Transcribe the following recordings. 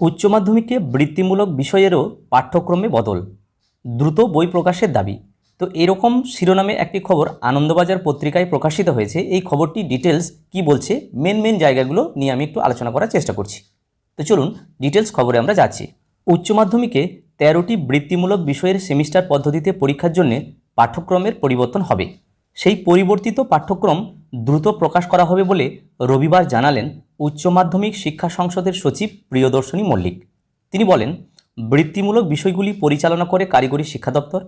উচ্চ মাধ্যমিকে বৃত্তিমূলক বিষয়েরও পাঠ্যক্রমে বদল। দ্রুত বই প্রকাশের দাবি। তো এরকম শিরোনামে একটি খবর আনন্দবাজার পত্রিকায় প্রকাশিত হয়েছে। এই খবরটি ডিটেলস কি বলছে? মেন মেন জায়গাগুলো নিয়ে আমি একটু আলোচনা করার চেষ্টা করছি। তো চলুন ডিটেলস খবরে আমরা যাচ্ছি। উচ্চ মাধ্যমিকে তেরোটি বৃত্তিমূলক বিষয়ের সেমিস্টার পদ্ধতিতে পরীক্ষার জন্য পাঠ্যক্রমের পরিবর্তন হবে। সেই পরিবর্তিত পাঠ্যক্রম দ্রুত প্রকাশ করা হবে বলে রবিবার জানালেন উচ্চ মাধ্যমিক শিক্ষা সংসদের সচিব প্রিয়দর্শনী মল্লিক। তিনি বলেন, বৃত্তিমূলক বিষয়গুলি পরিচালনা করে কারিগরি শিক্ষা দপ্তর।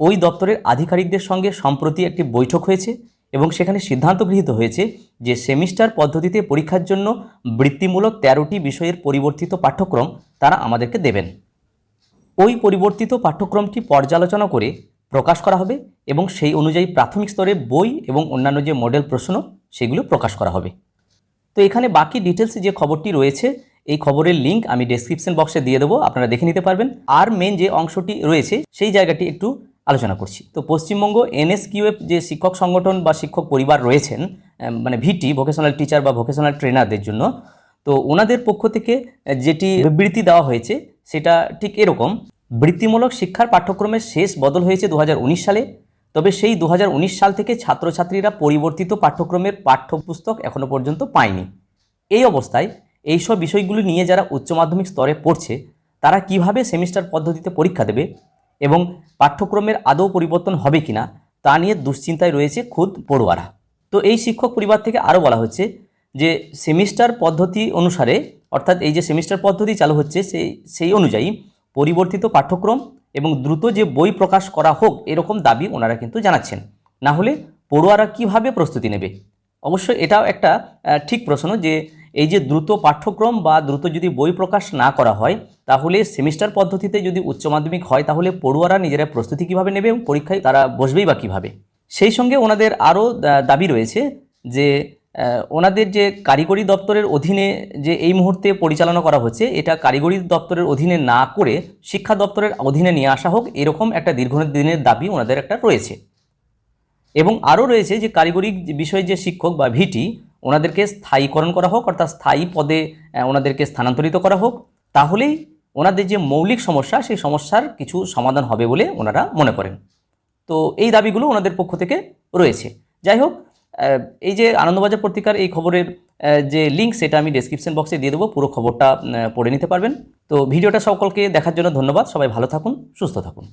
ওই দপ্তরের আধিকারিকদের সঙ্গে সম্প্রতি একটি বৈঠক হয়েছে এবং সেখানে সিদ্ধান্ত গৃহীত হয়েছে যে সেমিস্টার পদ্ধতিতে পরীক্ষার জন্য বৃত্তিমূলক তেরোটি বিষয়ের পরিবর্তিত পাঠ্যক্রম তারা আমাদেরকে দেবেন। ওই পরিবর্তিত পাঠ্যক্রমটি পর্যালোচনা করে প্রকাশ করা হবে এবং সেই অনুযায়ী প্রাথমিক স্তরে বই এবং অন্যান্য যে মডেল প্রশ্ন, সেগুলো প্রকাশ করা হবে। তো এখানে বাকি ডিটেলস যে খবরটি রয়েছে, এই খবরের লিঙ্ক আমি ডেসক্রিপশন বক্সে দিয়ে দেবো, আপনারা দেখে নিতে পারবেন। আর মেন যে অংশটি রয়েছে, সেই জায়গাটি একটু আলোচনা করছি। তো পশ্চিমবঙ্গ এনএসকিউএফ যে শিক্ষক সংগঠন বা শিক্ষক পরিবার রয়েছেন মানে ভিটি ভোকেশনাল টিচার বা ভোকেশনাল ট্রেনারদের জন্য, তো ওনাদের পক্ষ থেকে যেটি বিবৃতি দেওয়া হয়েছে, সেটা ঠিক এরকম। বৃত্তিমূলক শিক্ষার পাঠ্যক্রমের শেষ বদল হয়েছে দু হাজার উনিশ সালে। তবে সেই দু হাজার উনিশ সাল থেকে ছাত্রছাত্রীরা পরিবর্তিত পাঠ্যক্রমের পাঠ্যপুস্তক এখনও পর্যন্ত পায়নি। এই অবস্থায় এইসব বিষয়গুলি নিয়ে যারা উচ্চ মাধ্যমিক স্তরে পড়ছে, তারা কীভাবে সেমিস্টার পদ্ধতিতে পরীক্ষা দেবে এবং পাঠ্যক্রমের আদৌ পরিবর্তন হবে কিনা তা নিয়ে দুশ্চিন্তায় রয়েছে খুদ পড়ুয়ারা। তো এই শিক্ষক পরিবার থেকে আরও বলা হচ্ছে যে সেমিস্টার পদ্ধতি অনুসারে, অর্থাৎ এই যে সেমিস্টার পদ্ধতি চালু হচ্ছে, সেই সেই অনুযায়ী পরিবর্তিত পাঠ্যক্রম এবং দ্রুত যে বই প্রকাশ করা হোক, এরকম দাবি ওনারা কিন্তু জানাচ্ছেন। না হলে পড়ুয়ারা কীভাবে প্রস্তুতি নেবে? অবশ্যই এটাও একটা ঠিক প্রশ্ন যে এই যে দ্রুত পাঠ্যক্রম বা দ্রুত যদি বই প্রকাশ না করা হয়, তাহলে সেমিস্টার পদ্ধতিতে যদি উচ্চ মাধ্যমিক হয়, তাহলে পড়ুয়ারা নিজেরা প্রস্তুতি কীভাবে নেবে এবং পরীক্ষায় তারা বসবেই বা কীভাবে? সেই সঙ্গে ওনাদের আরও দাবি রয়েছে যে ওনাদের যে কারিগরি দপ্তরের অধীনে যে এই মুহূর্তে পরিচালনা করা হচ্ছে, এটা কারিগরি দপ্তরের অধীনে না করে শিক্ষা দপ্তরের অধীনে নিয়ে আসা হোক, এরকম একটা দীর্ঘদিনের দাবি ওনাদের একটা রয়েছে। এবং আরও রয়েছে যে কারিগরি বিষয়ে যে শিক্ষক বা ভিটি, ওনাদেরকে স্থায়ীকরণ করা হোক, অর্থাৎ স্থায়ী পদে ওনাদেরকে স্থানান্তরিত করা হোক, তাহলেই ওনাদের যে মৌলিক সমস্যা, সেই সমস্যার কিছু সমাধান হবে বলে ওনারা মনে করেন। তো এই দাবিগুলো ওনাদের পক্ষ থেকে রয়েছে। যাই হোক এই যে আনন্দবাজার পত্রিকার এই খবরের যে লিঙ্ক সেটা আমি ডেসক্রিপশন বক্সে দিয়ে দেবো, পুরো খবরটা পড়ে নিতে পারবেন। তো ভিডিওটা সকলকে দেখার জন্য ধন্যবাদ। সবাই ভালো থাকুন, সুস্থ থাকুন।